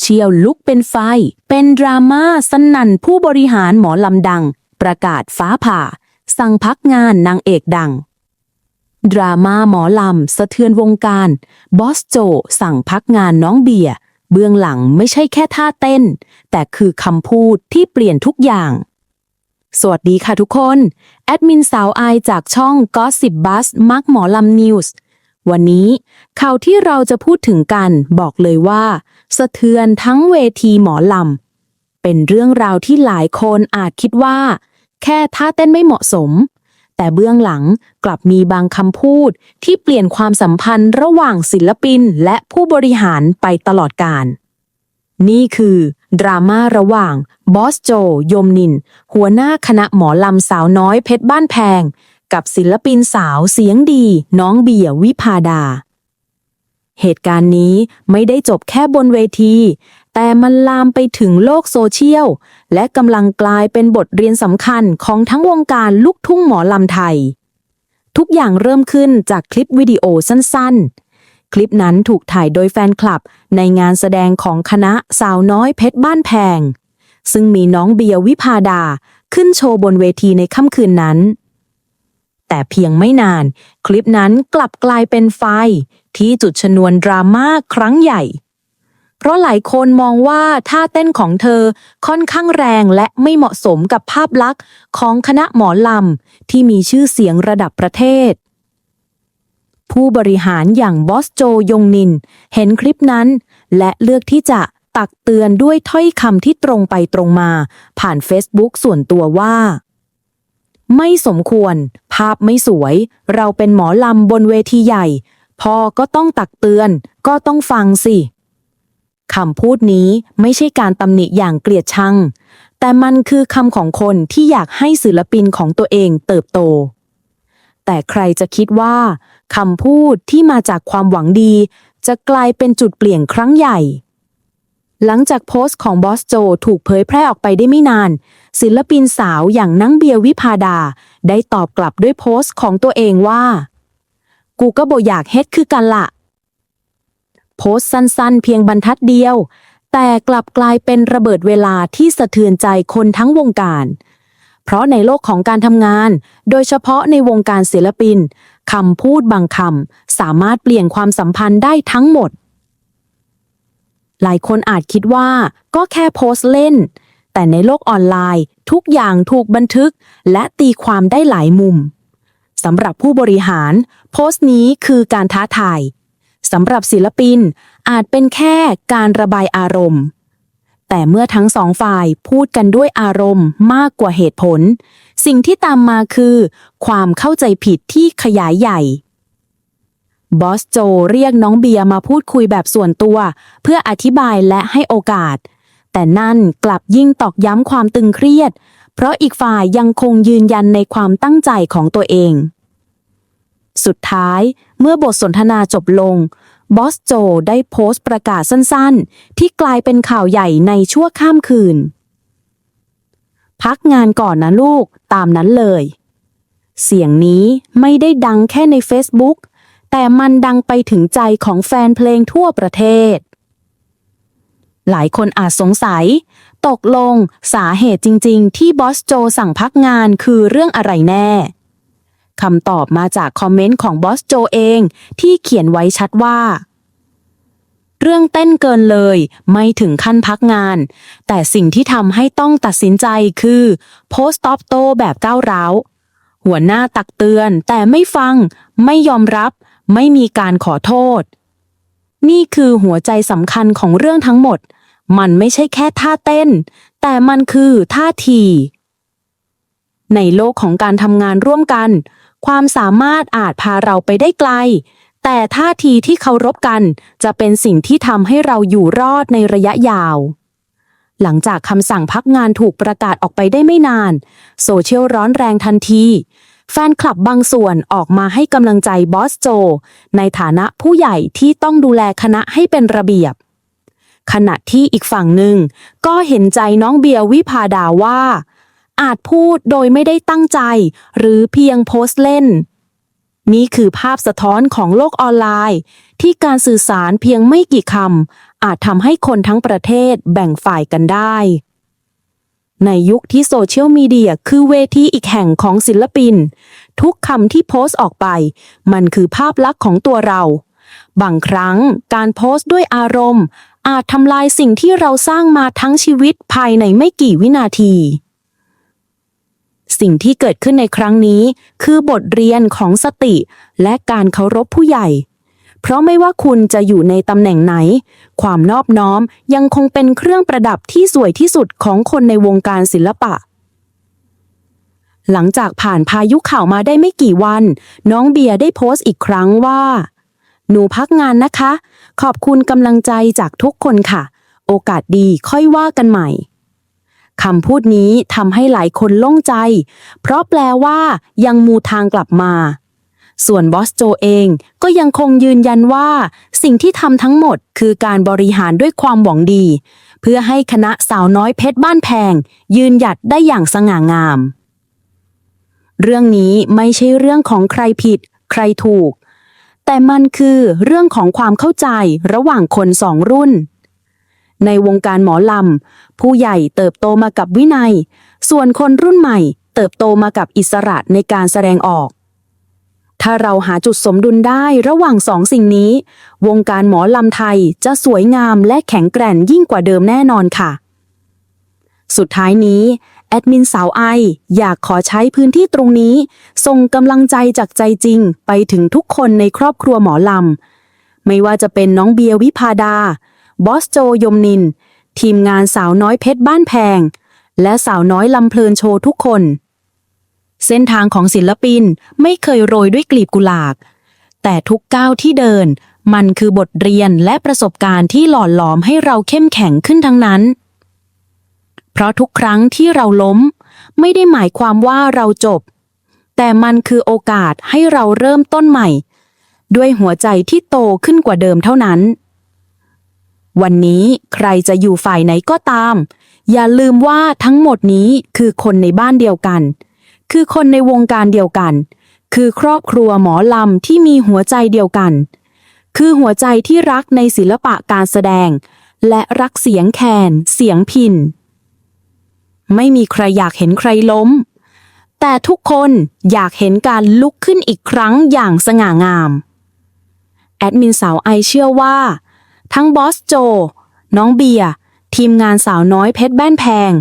เชียลลุกเป็นไฟ เป็นดราม่าสนั่นผู้บริหารหมอลำดัง ประกาศฟ้าผ่า สั่งพักงานนางเอกดัง ดราม่าหมอลำ สะเทือนวงการ บอสโจ สั่งพักงานน้องเบียร์เบื้องหลังไม่ใช่แค่ท่าเต้น แต่คือคำพูดที่เปลี่ยนทุกอย่าง สวัสดีค่ะทุกคน แอดมินสาวอายจากช่อง Gossip Buzz มักหมอลำนิวส์วันนี้ข่าวที่เราจะพูดถึงกันบอกเลยว่า สะเทือนทั้งเวทีหมอลำ เป็นเรื่องราวที่หลายคนอาจคิดว่า แค่ท่าเต้นไม่เหมาะสม แต่เบื้องหลังกลับมีบางคำพูดที่เปลี่ยนความสัมพันธ์ระหว่างศิลปินและผู้บริหารไปตลอดกาลนี่คือ ดราม่าระหว่างบอสโจ ยมนิน หัวหน้าคณะหมอลำสาวน้อยเพชรบ้านแพง กับศิลปินสาวเสียงดี น้องเบียร์วิพาดา เหตุการณ์นี้ไม่ได้จบแค่บนเวที แต่มันลามไปถึงโลกโซเชียล และกำลังกลายเป็นบทเรียนสำคัญของทั้งวงการลูกทุ่งหมอลำไทย ทุกอย่างเริ่มขึ้นจากคลิปวิดีโอสั้นๆ คลิปนั้นถูกถ่ายโดยแฟนคลับในงานแสดงของคณะสาวน้อยเพชรบ้านแพง ซึ่งมีน้องเบียร์วิพาดาขึ้นโชว์บนเวทีในค่ำคืนนั้นแต่เพียงไม่นาน คลิปนั้นกลับกลายเป็นไฟ ที่จุดชนวนดราม่าครั้งใหญ่ เพราะหลายคนมองว่าท่าเต้นของเธอค่อนข้างแรงและไม่เหมาะสมกับภาพลักษณ์ของคณะหมอลำที่มีชื่อเสียงระดับประเทศ ผู้บริหารอย่างบอสโจยงนิน เห็นคลิปนั้น และเลือกที่จะตักเตือนด้วยถ้อยคำที่ตรงไปตรงมา ผ่านเฟซบุ๊กส่วนตัวว่า ไม่สมควร ภาพไม่สวย เราเป็นหมอลำบนเวทีใหญ่ พ่อก็ต้องตักเตือน ก็ต้องฟังสิคำพูดนี้ไม่ใช่การตำหนิอย่างเกลียดชัง แต่มันคือคำของคนที่อยากให้ศิลปินของตัวเองเติบโต แต่ใครจะคิดว่าคำพูดที่มาจากความหวังดี จะกลายเป็นจุดเปลี่ยนครั้งใหญ่ หลังจากโพสต์ของบอสโจถูกเผยแพร่ออกไปได้ไม่นาน ศิลปินสาวอย่างนังเบียวิพาดา ได้ตอบกลับด้วยโพสต์ของตัวเองว่า กูก็บ่อยากเฮ็ดคือกันละโพสต์สั้นๆ เพียงบรรทัดเดียว แต่กลับกลายเป็นระเบิดเวลาที่สะเทือนใจคนทั้งวงการ เพราะในโลกของการทำงาน โดยเฉพาะในวงการศิลปินคำพูดบางคำสามารถเปลี่ยนความสัมพันธ์ได้ทั้งหมด หลายคนอาจคิดว่าก็แค่โพสต์เล่น แต่ในโลกออนไลน์ ทุกอย่างถูกบันทึกและตีความได้หลายมุม สำหรับผู้บริหาร โพสต์นี้คือการท้าทายสำหรับศิลปินอาจเป็นแค่การระบายอารมณ์ แต่เมื่อทั้งสองฝ่ายพูดกันด้วยอารมณ์มากกว่าเหตุผล สิ่งที่ตามมาคือ ความเข้าใจผิดที่ขยายใหญ่บอสโจเรียกน้องเบียร์มาพูดคุยแบบส่วนตัว เพื่ออธิบายและให้โอกาส แต่นั่นกลับยิ่งตอกย้ำความตึงเครียด เพราะอีกฝ่ายยังคงยืนยันในความตั้งใจของตัวเอง สุดท้ายเมื่อบทสนทนาจบลง บอสโจได้โพสต์ประกาศสั้นๆ ที่กลายเป็นข่าวใหญ่ในชั่วข้ามคืน พักงานก่อนนะลูกตามนั้นเลย เสียงนี้ไม่ได้ดังแค่ใน Facebook แต่มันดังไปถึงใจของแฟนเพลงทั่วประเทศ หลายคนอาจสงสัย ตกลงสาเหตุจริง ๆ ที่บอสโจสั่งพักงานคือเรื่องอะไรแน่คำตอบมาจากคอมเมนต์ของบอสโจเองที่เขียนไว้ชัดว่า เรื่องเต้นเกินเลยไม่ถึงขั้นพักงาน แต่สิ่งที่ทำให้ต้องตัดสินใจคือโพสต์ตอบโต้แบบก้าวร้าว หัวหน้าตักเตือนแต่ไม่ฟัง ไม่ยอมรับ ไม่มีการขอโทษ นี่คือหัวใจสำคัญของเรื่องทั้งหมด มันไม่ใช่แค่ท่าเต้น แต่มันคือท่าที ในโลกของการทำงานร่วมกัน ความสามารถอาจพาเราไปได้ไกล แต่ท่าทีที่เคารพกันจะเป็นสิ่งที่ทำให้เราอยู่รอดในระยะยาว หลังจากคำสั่งพักงานถูกประกาศออกไปได้ไม่นาน โซเชียลร้อนแรงทันทีแฟนคลับบางส่วนออกมาให้กำลังใจบอสโจ ในฐานะผู้ใหญ่ที่ต้องดูแลคณะให้เป็นระเบียบ ขณะที่อีกฝั่งหนึ่งก็เห็นใจน้องเบียร์วิพาดาว่า อาจพูดโดยไม่ได้ตั้งใจ หรือเพียงโพสต์เล่น นี่คือภาพสะท้อนของโลกออนไลน์ ที่การสื่อสารเพียงไม่กี่คำอาจทำให้คนทั้งประเทศแบ่งฝ่ายกันได้ ในยุคที่โซเชียลมีเดียคือเวทีอีกแห่งของศิลปิน ทุกคำที่โพสต์ออกไป มันคือภาพลักษณ์ของตัวเราบางครั้งการโพสต์ด้วยอารมณ์ อาจทำลายสิ่งที่เราสร้างมาทั้งชีวิตภายในไม่กี่วินาที สิ่งที่เกิดขึ้นในครั้งนี้ คือบทเรียนของสติ และการเคารพผู้ใหญ่ เพราะไม่ว่าคุณจะอยู่ในตำแหน่งไหน ความนอบน้อมยังคงเป็นเครื่องประดับที่สวยที่สุดของคนในวงการศิลปะหลังจากผ่านพายุข่าวมาได้ไม่กี่วัน น้องเบียร์ได้โพสต์อีกครั้งว่า หนูพักงานนะคะ ขอบคุณกำลังใจจากทุกคนค่ะ โอกาสดีค่อยว่ากันใหม่คำพูดนี้ทำให้หลายคนโล่งใจ เพราะแปลว่ายังมูทางกลับมา ส่วนบอสโจเองก็ยังคงยืนยันว่า สิ่งที่ทำทั้งหมดคือการบริหารด้วยความหวังดี เพื่อให้คณะสาวน้อยเพชรบ้านแพง ยืนหยัดได้อย่างสง่างาม เรื่องนี้ไม่ใช่เรื่องของใครผิด ใครถูก แต่มันคือเรื่องของความเข้าใจระหว่างคนสองรุ่น ในวงการหมอลำ ผู้ใหญ่เติบโตมากับวินัย ส่วนคนรุ่นใหม่ เติบโตมากับอิสระในการแสดงออก ถ้าเราหาจุดสมดุลได้ระหว่างสองสิ่งนี้ วงการหมอลำไทยจะสวยงามและแข็งแกร่งยิ่งกว่าเดิมแน่นอนค่ะ สุดท้ายนี้ แอดมินสาวไอ อยากขอใช้พื้นที่ตรงนี้ ส่งกำลังใจจากใจจริง ไปถึงทุกคนในครอบครัวหมอลำ ไม่ว่าจะเป็นน้องเบียร์วิพาดา บอสโจยมนิน ทีมงานสาวน้อยเพชรบ้านแพง และสาวน้อยลำเพลินโชว์ทุกคน เส้นทางของศิลปินไม่เคยโรยด้วยกลีบกุหลาบ แต่ทุกก้าวที่เดิน มันคือบทเรียนและประสบการณ์ที่หล่อหลอมให้เราเข้มแข็งขึ้นทั้งนั้น เพราะทุกครั้งที่เราล้ม ไม่ได้หมายความว่าเราจบ แต่มันคือโอกาสให้เราเริ่มต้นใหม่ ด้วยหัวใจที่โตขึ้นกว่าเดิมเท่านั้น วันนี้ใครจะอยู่ฝ่ายไหนก็ตาม อย่าลืมว่าทั้งหมดนี้คือคนในบ้านเดียวกัน คือคนในวงการเดียวกัน คือครอบครัวหมอลำที่มีหัวใจเดียวกัน คือหัวใจที่รักในศิลปะการแสดง และรักเสียงแคน เสียงพิน ไม่มีใครอยากเห็นใครล้ม แต่ทุกคนอยากเห็นการลุกขึ้นอีกครั้งอย่างสง่างาม แอดมินสาวไอเชื่อว่า ทั้งบอสโจ น้องเบียร์ทีมงานสาวน้อยเพชรแบ้นแพง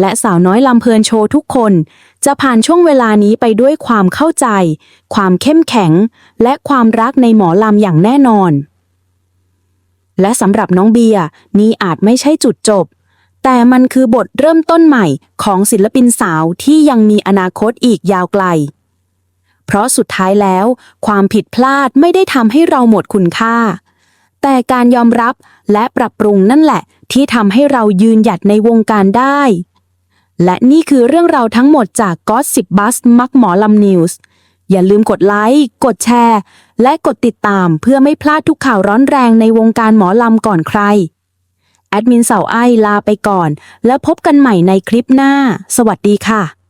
และสาวน้อยลำเพลินโชว์ทุกคน จะผ่านช่วงเวลานี้ไปด้วยความเข้าใจ ความเข้มแข็ง และความรักในหมอลำอย่างแน่นอน และสำหรับน้องเบียร์นี่อาจไม่ใช่จุดจบ แต่มันคือบทเริ่มต้นใหม่ของศิลปินสาวที่ยังมีอนาคตอีกยาวไกล เพราะสุดท้ายแล้ว ความผิดพลาดไม่ได้ทำให้เราหมดคุณค่า แต่การยอมรับและปรับปรุงนั่นแหละ ที่ทำให้เรายืนหยัดในวงการได้ และนี่คือเรื่องราวทั้งหมดจากก็สิบบัสมักหมอลำนิวส์อย่าลืมกดไลค์ กดแชร์ และกดติดตามเพื่อไม่พลาดทุกข่าวร้อนแรงในวงการหมอลำก่อนใคร แอดมินเสาไอลาไปก่อน แล้วพบกันใหม่ในคลิปหน้า สวัสดีค่ะ